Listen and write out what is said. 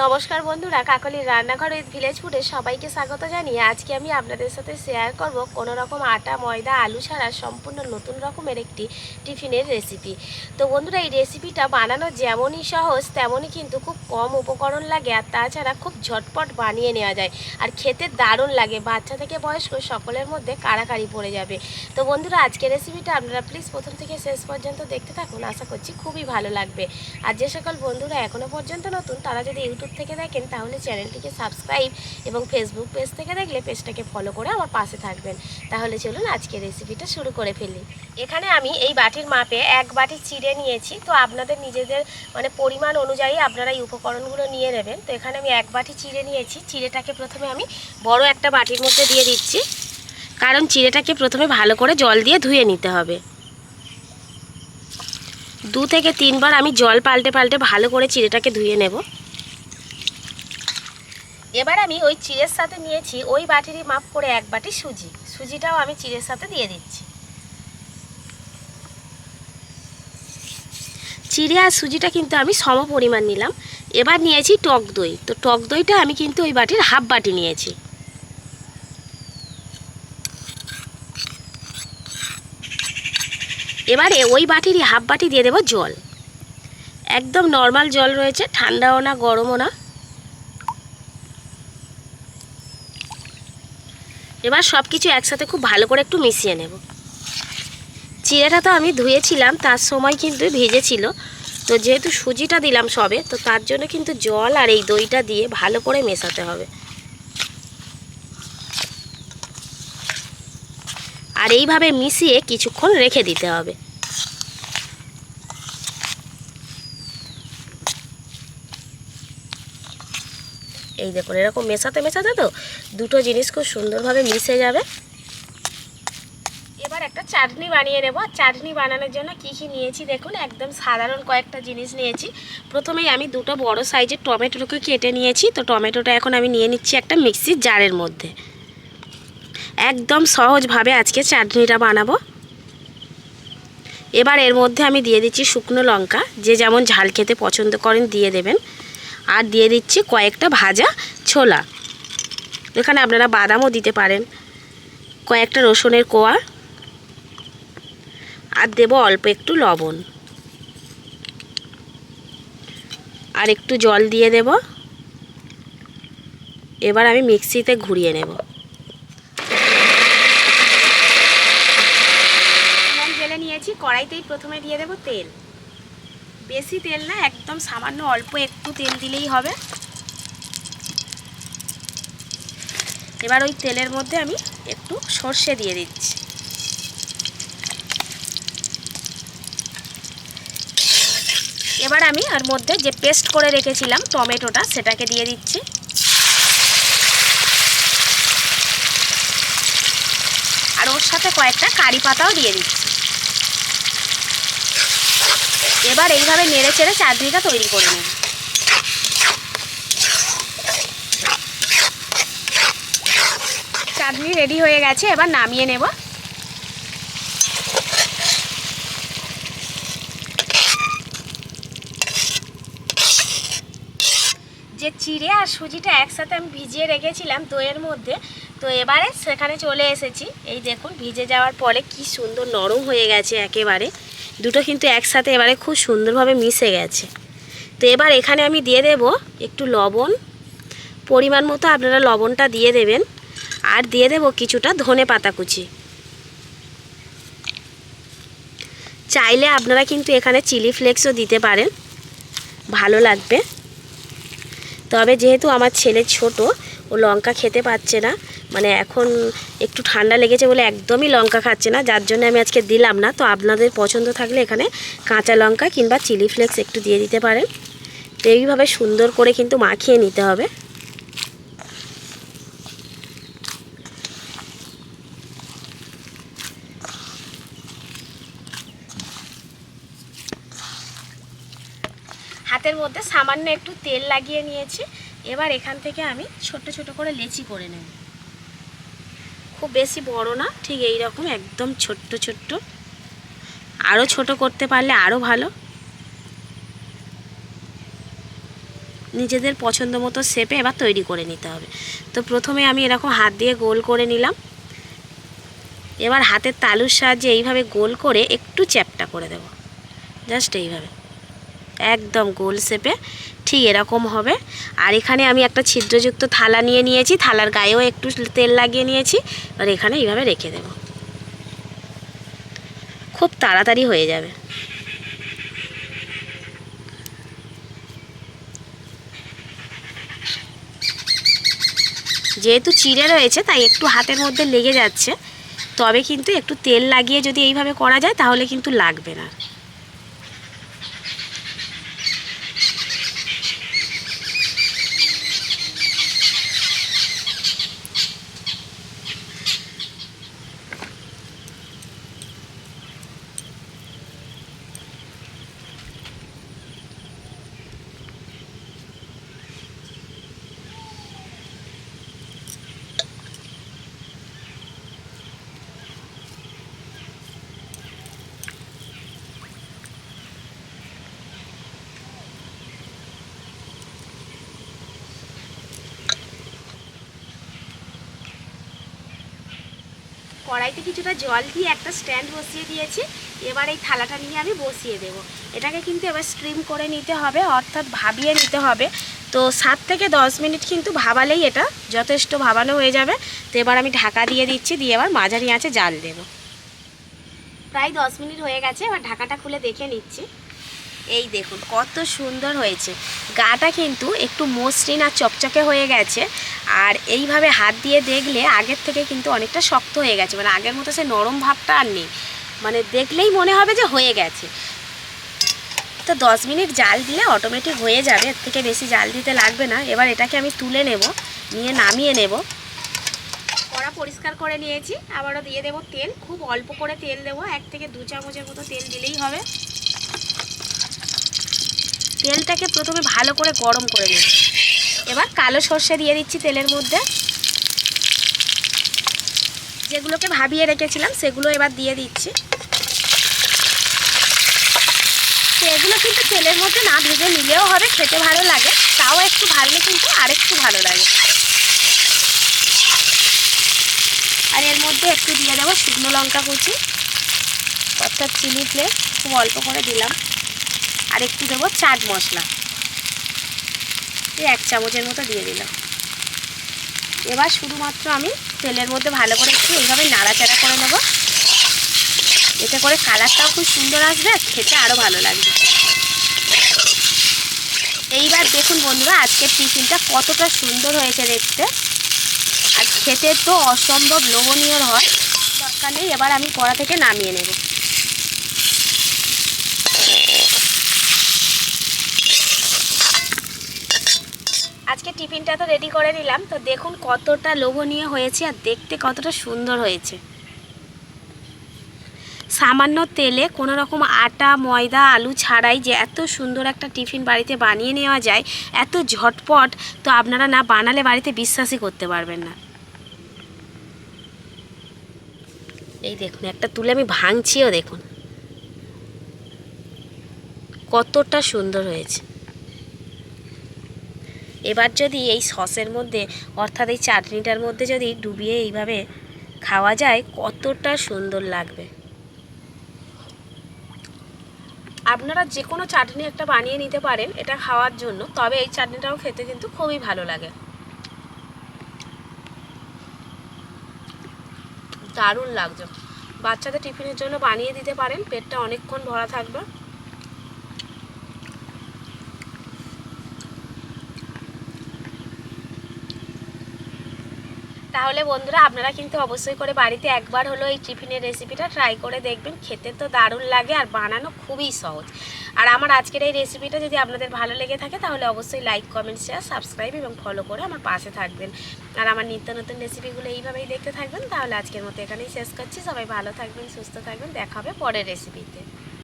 নমস্কার বন্ধুরা, কাকলির রান্নাঘর উইথ ভিলেজ ফুডে সবাইকে স্বাগত জানিয়ে আজকে আমি আপনাদের সাথে শেয়ার করব কোনো রকম আটা, ময়দা, আলু ছাড়া সম্পূর্ণ নতুন রকমের একটি টিফিনের রেসিপি তো বন্ধুরা, এই রেসিপিটা বানানো যেমনই সহজ, তেমনই কিন্তু খুব কম উপকরণ লাগে আর তাছাড়া খুব ঝটপট বানিয়ে নেওয়া যায়। আর খেতে দারুণ লাগে, বাচ্চা থেকে বয়স্ক সকলের মধ্যে কাড়াকাড়ি পড়ে যাবে। তো বন্ধুরা, আজকের রেসিপিটা আপনারা প্লিজ প্রথম থেকে শেষ পর্যন্ত দেখতে থাকুন, আশা করছি খুবই ভালো লাগবে। আর যে সকল বন্ধুরা এখনও পর্যন্ত নতুন, তারা যদি ইউটিউব থেকে দেখেন, তাহলে চ্যানেলটিকে সাবস্ক্রাইব এবং ফেসবুক পেজ থেকে দেখলে পেজটাকে ফলো করে আমার পাশে থাকবেন। তাহলে চলুন আজকে রেসিপিটা শুরু করে ফেলি। এখানে আমি এই বাটির মাপে এক বাটি চিড়ে নিয়েছি। তো আপনাদের নিজেদের মানে পরিমাণ অনুযায়ী আপনারা এই উপকরণগুলো নিয়ে নেবেন। তো এখানে আমি এক বাটি চিড়ে নিয়েছি। চিড়েটাকে প্রথমে আমি বড় একটা বাটির মধ্যে দিয়ে দিচ্ছি। কারণ চিড়েটাকে প্রথমে ভালো করে জল দিয়ে ধুয়ে নিতে হবে। দু থেকে তিনবার আমি জল পাল্টে পাল্টে ভালো করে চিড়েটাকে ধুয়ে নেব। এবার আমি ওই চিড়ের সাথে নিয়েছি, ওই বাটিরই মাপ করে এক বাটি সুজি। সুজিটাও আমি চিড়ের সাথে দিয়ে দিচ্ছি। চিড়ে আর সুজিটা কিন্তু আমি সম পরিমাণ নিলাম। এবার নিয়েছি টক দই। তো টক দইটা আমি কিন্তু ওই বাটির হাফ বাটি নিয়েছি। এবারে ওই বাটিরই হাফ বাটি দিয়ে দেবো জল। একদম নর্মাল জল রয়েছে, ঠান্ডাও না, গরমও না। এবার সব কিছু একসাথে খুব ভালো করে একটু মিশিয়ে নেব। চিড়েটা তো আমি ধুয়েছিলাম, তার সময় কিন্তু ভেজেছিল। তো যেহেতু সুজিটা দিলাম সবে, তো তার জন্য কিন্তু জল আর এই দইটা দিয়ে ভালো করে মেশাতে হবে। আর এইভাবে মিশিয়ে কিছুক্ষণ রেখে দিতে হবে। এই দেখুন, এরকম মেশাতে মেশাতে তো দুটো জিনিস খুব সুন্দরভাবে মিশে যাবে। এবার একটা চাটনি বানিয়ে নেব। চাটনি বানানোর জন্য কি কি নিয়েছি দেখুন, একদম সাধারণ কয়েকটা জিনিস নিয়েছি। প্রথমেই আমি দুটো বড় সাইজের টমেটোকে কেটে নিয়েছি। তো টমেটোটা এখন আমি নিয়ে নিচ্ছি একটা মিক্সির জারের মধ্যে। একদম সহজভাবে আজকে চাটনিটা বানাবো। এবার এর মধ্যে আমি দিয়ে দিচ্ছি শুকনো লঙ্কা। যে যেমন ঝাল খেতে পছন্দ করেন দিয়ে দেবেন। আর দিয়ে দিচ্ছি কয়েকটা ভাজা ছোলা। এখানে আপনারা বাদামও দিতে পারেন। কয়েকটা রসুনের কোয়া। আর দেব অল্প একটু লবণ। আর একটু জল দিয়ে দেব। এবার আমি মিক্সিতে ঘুরিয়ে নেব। নিয়েছি। কড়াইতেই প্রথমে দিয়ে দেব তেল। বেশি তেল না, একদম সামান্য অল্প একটু তেল দিলেই হবে। এবার ওই তেলের মধ্যে আমি একটু সর্ষে দিয়ে দিচ্ছি। এবার আমি ওর মধ্যে যে পেস্ট করে রেখেছিলাম টমেটোটা, সেটাকে দিয়ে দিচ্ছি। আর ওর সাথে কয়েকটা কারি পাতাও দিয়ে দিচ্ছি। এবার এইভাবে নেড়ে চেড়ে চাটনিটা তৈরি করে নেব। চাটনি রেডি হয়ে গেছে, এবার নামিয়ে নেব। যে চিড়ে আর সুজিটা একসাথে আমি ভিজিয়ে রেখেছিলাম দইয়ের মধ্যে, তো এবারে সেখানে চলে এসেছি। এই দেখুন, ভিজে যাওয়ার পরে কি সুন্দর নরম হয়ে গেছে একেবারে। দুটো কিন্তু একসাথে এবারে খুব সুন্দরভাবে মিশে গেছে। তো এবার এখানে আমি দিয়ে দেব একটু লবণ। পরিমাণ মতো আপনারা লবণটা দিয়ে দেবেন। আর দিয়ে দেব কিছুটা ধনে পাতা কুচি। চাইলে আপনারা কিন্তু এখানে চিলি ফ্লেক্সও দিতে পারেন। ভালো লাগবে। তবে যেহেতু আমার ছেলে ছোট, ও লঙ্কা খেতে পাচ্ছে না মানে এখন একটু ঠান্ডা লেগেছে বলে একদমই লঙ্কা খাচ্ছে না, যার জন্য আমি আজকে দিলাম না। তো আপনাদের পছন্দ থাকলে এখানে কাঁচা লঙ্কা কিংবা চিলি ফ্লেক্স একটু দিয়ে দিতে পারেন। তো এইভাবে সুন্দর করে কিন্তু মাখিয়ে নিতে হবে। হাতের মধ্যে সামান্য একটু তেল লাগিয়ে নিয়েছি। এবার এখান থেকে আমি ছোট ছোট করে লেচি করে নেব। খুব বেশি বড় না, ঠিক এই রকম একদম ছোট্ট ছোট্ট। আরও ছোট করতে পারলে আরও ভালো। নিজেদের পছন্দ মতো শেপে এবার তৈরি করে নিতে হবে। তো প্রথমে আমি এরকম হাত দিয়ে গোল করে নিলাম। এবার হাতের তালুর সাহায্যে এইভাবে গোল করে একটু চ্যাপটা করে দেব। জাস্ট এইভাবে। একদম গোল শেপে ঠিক এরকম হবে। আর এখানে আমি একটা ছিদ্রযুক্ত থালা নিয়ে নিয়েছি, থালার গায়েও একটু তেল লাগিয়ে নিয়েছি। আর এখানে এইভাবে রেখে দেব। খুব তাড়াতাড়ি হয়ে যাবে। যেহেতু চিড়ে রয়েছে, তাই একটু হাতের মধ্যে লেগে যাচ্ছে। তবে কিন্তু একটু তেল লাগিয়ে যদি এইভাবে করা যায়, তাহলে কিন্তু লাগবে না। কড়াইতে কিছুটা জল দিয়ে একটা স্ট্যান্ড বসিয়ে দিয়েছি। এবার এই থালাটা নিয়ে আমি বসিয়ে দেব। এটাকে কিন্তু এবার স্ট্রিম করে নিতে হবে, অর্থাৎ ভাবিয়ে নিতে হবে। তো সাত থেকে দশ মিনিট কিন্তু ভাবালেই এটা যথেষ্ট ভাবানো হয়ে যাবে। তো এবার আমি ঢাকা দিয়ে দিচ্ছি, দিয়ে এবার মাঝারি আঁচে জাল দেব। প্রায় দশ মিনিট হয়ে গেছে, এবার ঢাকাটা খুলে দেখে নিচ্ছি। এই দেখুন, কত সুন্দর হয়েছে। গাটা কিন্তু একটু মসৃণ আর চকচকে হয়ে গেছে। আর এইভাবে হাত দিয়ে দেখলে আগের থেকে কিন্তু অনেকটা শক্ত হয়ে গেছে। মানে আগের মতো সে নরম ভাবটা আর নেই। মানে দেখলেই মনে হবে যে হয়ে গেছে। তো দশ মিনিট জাল দিলে অটোমেটিক হয়ে যাবে। এর থেকে বেশি জাল দিতে লাগবে না। এবার এটাকে আমি তুলে নেব। নিয়ে নামিয়ে নেব। কড়া পরিষ্কার করে নিয়েছি। আবারও দিয়ে দেবো তেল। খুব অল্প করে তেল দেবো। এক থেকে দু চামচের মতো তেল দিলেই হবে। তেলটাকে প্রথমে ভালো করে গরম করে নেব। এবার কালো সর্ষে দিয়ে দিচ্ছি তেলের মধ্যে। যেগুলোকে ভাবিয়ে রেখেছিলাম, সেগুলো এবার দিয়ে দিচ্ছি। তো এগুলো কিন্তু তেলের মধ্যে না ভেজে নিলেও হবে, খেতে ভালো লাগে। তাও একটু ভাজলে কিন্তু আরেকটু ভালো লাগে। আর এর মধ্যে একটু দিয়ে দেবো শুকনো লঙ্কা কুচি, অর্থাৎ চিলি ফ্লেক্স খুব অল্প করে দিলাম। আর একটু দেবো চাট মশলা। এই এক চামচের মতো দিয়ে দিলাম। এবার শুধুমাত্র আমি তেলের মধ্যে ভালো করে একটু এইভাবে নাড়াচাড়া করে নেব। এতে করে কালারটাও খুব সুন্দর আসবে আর খেতে আরও ভালো লাগবে। এইবার দেখুন বন্ধুরা, আজকের টিফিনটা কতটা সুন্দর হয়েছে দেখতে। আর খেতে তো অসম্ভব লোভনীয় হয়, দরকার নেই, এবার আমি কড়া থেকে নামিয়ে নেব আজকে টিফিনটা তো রেডি করে নিলাম। তো দেখুন কতটা লোভনীয় হয়েছে আর দেখতে কতটা সুন্দর হয়েছে। সামান্য তেলে কোনো রকম আটা, ময়দা, আলু ছাড়াই যে এত সুন্দর একটা টিফিন বাড়িতে বানিয়ে নেওয়া যায়, এত ঝটপট, তো আপনারা না বানালে বাড়িতে বিশ্বাসই করতে পারবেন না। এই দেখুন, একটা তুলে আমি ভাঙছিও দেখুন। কতটা সুন্দর হয়েছে। এবার যদি এই সসের মধ্যে, অর্থাৎ এই চাটনিটার মধ্যে যদি ডুবিয়ে এইভাবে খাওয়া যায়, কতটা সুন্দর লাগবে। আপনারা যে কোনো চাটনি একটা বানিয়ে নিতে পারেন এটা খাওয়ার জন্য, তবে এই চাটনিটাও খেতে কিন্তু খুবই ভালো লাগে। দারুণ লাগছে। বাচ্চাদের টিফিনের জন্য বানিয়ে দিতে পারেন, পেটটা অনেকক্ষণ ভরা থাকবে। তাহলে বন্ধুরা, আপনারা কিন্তু অবশ্যই করে বাড়িতে একবার হলো এই টিফিনের রেসিপিটা ট্রাই করে দেখবেন। খেতে তো দারুণ লাগে আর বানানো খুবই সহজ। আর আমার আজকের এই রেসিপিটা যদি আপনাদের ভালো লেগে থাকে, তাহলে অবশ্যই লাইক কমেন্ট শেয়ার সাবস্ক্রাইব এবং ফলো করে আমার পাশে থাকবেন। আর আমার নিত্য নতুন রেসিপিগুলো এইভাবেই দেখতে থাকবেন। তাহলে আজকের মতো এখানেই শেষ করছি। সবাই ভালো থাকবেন, সুস্থ থাকবেন। দেখা হবে পরের রেসিপিতে।